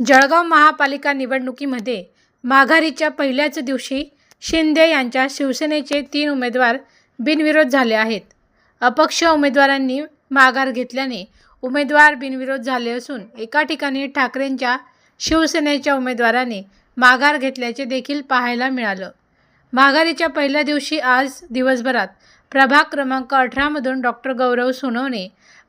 जळगाव महापालिका निवडणुकीमध्ये माघारीच्या पहिल्याच दिवशी शिंदे यांच्या शिवसेनेचे तीन उमेदवार बिनविरोध झाले आहेत. अपक्ष उमेदवारांनी माघार घेतल्याने उमेदवार बिनविरोध झाले असून एका ठिकाणी ठाकरेंच्या शिवसेनेच्या उमेदवाराने माघार घेतल्याचे देखील पाहायला मिळालं. माघारीच्या पहिल्या दिवशी आज दिवसभरात प्रभाग क्रमांक अठरामधून डॉक्टर गौरव सोनवणे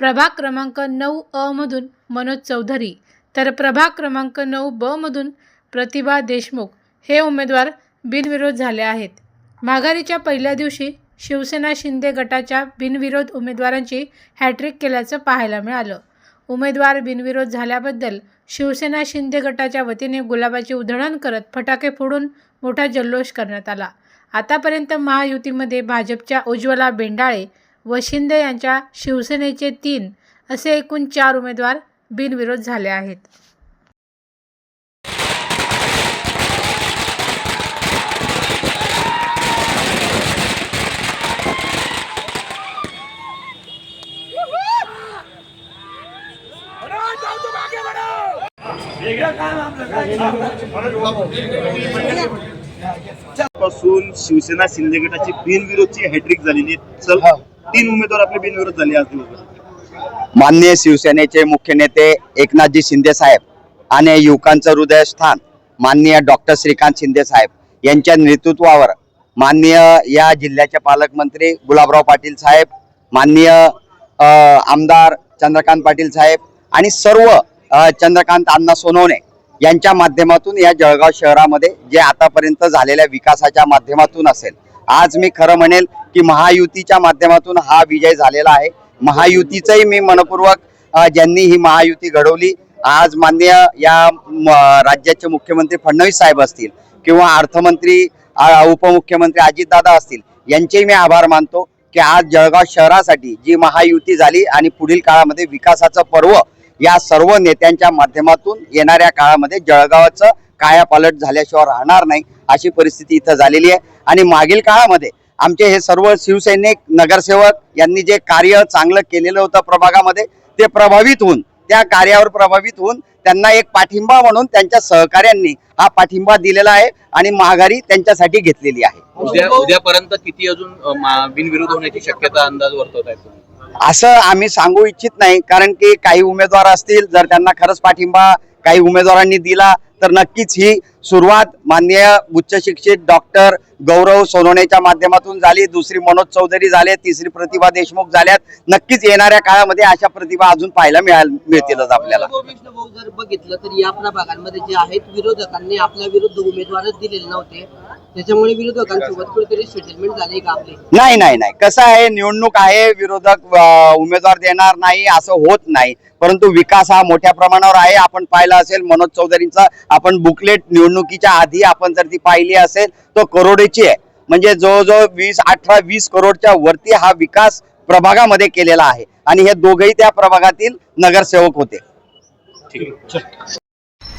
प्रभाग क्रमांक नऊ अमधून मनोज चौधरी तर प्रभाग क्रमांक नऊ ब मधून प्रतिभा देशमुख हे उमेदवार बिनविरोध झाले आहेत. माघारीच्या पहिल्या दिवशी शिवसेना शिंदे गटाच्या बिनविरोध उमेदवारांची हॅट्रिक केल्याचं पाहायला मिळालं. उमेदवार बिनविरोध झाल्याबद्दल शिवसेना शिंदे गटाच्या वतीने गुलाबाची उधळण करत फटाके फोडून मोठा जल्लोष करण्यात आला. आतापर्यंत महायुतीमध्ये भाजपच्या उज्ज्वला बेंडाळे व शिंदे यांच्या शिवसेनेचे तीन असे एकूण चार उमेदवार बिनविरोध झाले आहेत. पासून शिवसेना शिंदे गटाची बिनविरोधची हॅट्रिक झालेली आहे. चल तीन उमेदवार आपले बिनविरोध झाले आज दिवसभर माननीय शिवसेनेचे मुख्य नेते एकनाथजी शिंदे साहेब आणि युवकांचं हृदयस्थान माननीय डॉक्टर श्रीकांत शिंदे साहेब यांच्या नेतृत्वावर माननीय या जिल्ह्याचे पालकमंत्री गुलाबराव पाटील साहेब माननीय आमदार चंद्रकांत पाटील साहेब आणि सर्व चंद्रकांत अण्णा सोनवणे यांच्या माध्यमातून या जळगाव शहरामध्ये जे आतापर्यंत झालेल्या विकासाच्या माध्यमातून असेल. आज मी खरं म्हणेल की महायुतीच्या माध्यमातून हा विजय झालेला आहे. महायुतीचंही मी मनपूर्वक ज्यांनी ही महायुती घडवली आज मान्य या म, राज्याचे मुख्यमंत्री फडणवीस साहेब असतील किंवा अर्थमंत्री उपमुख्यमंत्री अजितदादा असतील यांचेही मी आभार मानतो की आज जळगाव शहरासाठी जी महायुती झाली आणि पुढील काळामध्ये विकासाचं पर्व या सर्व नेत्यांच्या माध्यमातून येणाऱ्या काळामध्ये जळगावाचं कायापालट झाल्याशिवाय राहणार नाही अशी परिस्थिती इथं झालेली आहे. आणि मागील काळामध्ये आमचे हे सर्व शिवसैनिक नगरसेवक यांनी जे कार्य चांगलं केलेलं होतं प्रभागामध्ये ते प्रभावित होऊन त्या कार्यावर प्रभावित होऊन त्यांना एक पाठिंबा म्हणून त्यांच्या सहकाऱ्यांनी हा पाठिंबा दिलेला आहे आणि माघारी त्यांच्यासाठी घेतलेली आहे उद्या उद्यापर्यंत किती अजून बिनविरोध होण्याची शक्यता अंदाज वर्तवत आहे? असं आम्ही सांगू इच्छित नाही कारण की काही उमेदवार असतील जर त्यांना खरंच पाठिंबा काही उमेदवारांनी दिला तर नक्कीच ही सुरुवात माननीय उच्च शिक्षित डॉक्टर गौरव सोनवणेच्या माध्यमातून झाली. दुसरी मनोज चौधरी झाले तिसरी प्रतिभा देशमुख झाल्यात. नक्कीच येणाऱ्या काळामध्ये अशा प्रतिभा अजून पाहायला मिळाल मिळतीलच आपल्याला. विष्णू भाऊ जर बघितलं तर या प्रभागांमध्ये जे आहेत विरोधकांनी आपल्या विरुद्ध उमेदवारच दिलेले नव्हते. त्याच्यामुळे विरोधकांसोबत कुठेतरी सेटलमेंट झाले का आपले? नाही नाही नाही. कसं आहे निवडणूक आहे विरोधक अं, उमेदवार देणार नाही असं होत नाही. परंतु विकास हा मोठ्या प्रमाणावर आहे. आपण पाहिलं असेल मनोज चौधरींचा आपण बुकलेट निवडणुकीच्या आधी आपण जर ती पाहिली असेल तो करोडीची आहे. म्हणजे जवळजवळ वीस अठरा वीस करोडच्या वरती हा विकास प्रभागामध्ये केलेला आहे. आणि हे दोघही त्या प्रभागातील नगरसेवक होते.